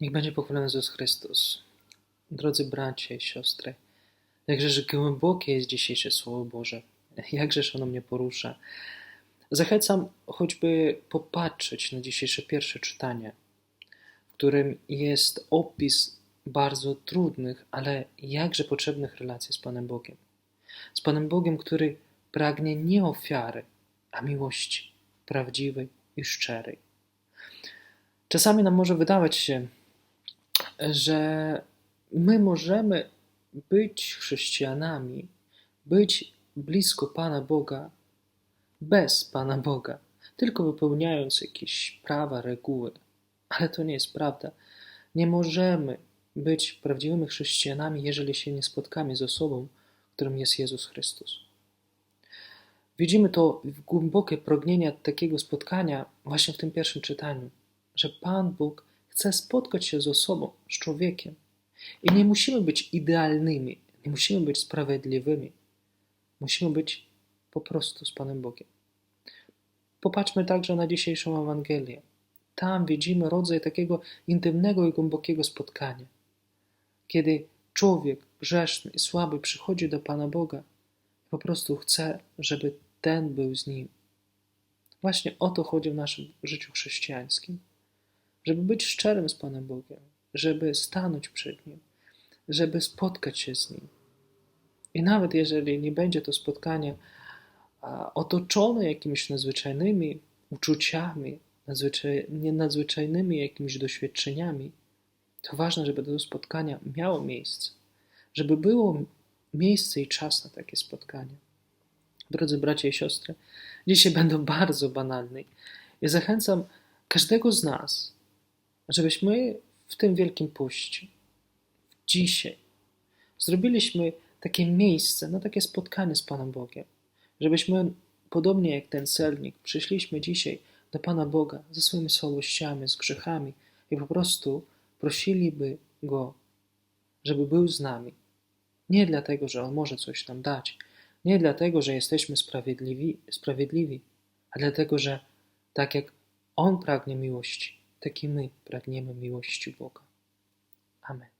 Niech będzie pochwalony Jezus Chrystus. Drodzy bracia i siostry, jakżeż głębokie jest dzisiejsze Słowo Boże, jakżeż ono mnie porusza. Zachęcam choćby popatrzeć na dzisiejsze pierwsze czytanie, w którym jest opis bardzo trudnych, ale jakże potrzebnych relacji z Panem Bogiem. Z Panem Bogiem, który pragnie nie ofiary, a miłości prawdziwej i szczerej. Czasami nam może wydawać się, że my możemy być chrześcijanami, być blisko Pana Boga bez Pana Boga, tylko wypełniając jakieś prawa, reguły. Ale to nie jest prawda. Nie możemy być prawdziwymi chrześcijanami, jeżeli się nie spotkamy z osobą, którą jest Jezus Chrystus. Widzimy to głębokie pragnienie takiego spotkania właśnie w tym pierwszym czytaniu, że Pan Bóg chce spotkać się z osobą, z człowiekiem. I nie musimy być idealnymi, nie musimy być sprawiedliwymi. Musimy być po prostu z Panem Bogiem. Popatrzmy także na dzisiejszą Ewangelię. Tam widzimy rodzaj takiego intymnego i głębokiego spotkania. Kiedy człowiek grzeszny i słaby przychodzi do Pana Boga, po prostu chce, żeby ten był z nim. Właśnie o to chodzi w naszym życiu chrześcijańskim żeby być szczerym z Panem Bogiem, żeby stanąć przed Nim, żeby spotkać się z Nim. I nawet jeżeli nie będzie to spotkanie otoczone jakimiś nadzwyczajnymi uczuciami, nadzwyczaj, nadzwyczajnymi jakimiś doświadczeniami, to ważne, żeby to spotkanie miało miejsce, żeby było miejsce i czas na takie spotkanie. Drodzy bracia i siostry, dzisiaj będą bardzo banalne. Ja zachęcam każdego z nas, żebyśmy w tym wielkim puście, dzisiaj, zrobiliśmy takie miejsce, no takie spotkanie z Panem Bogiem, żebyśmy podobnie jak ten celnik przyszliśmy dzisiaj do Pana Boga ze swoimi słabościami, z grzechami i po prostu prosiliby Go, żeby był z nami. Nie dlatego, że On może coś nam dać, nie dlatego, że jesteśmy sprawiedliwi, sprawiedliwi a dlatego, że tak jak On pragnie miłości, tak i my pragniemy miłości Boga. Amen.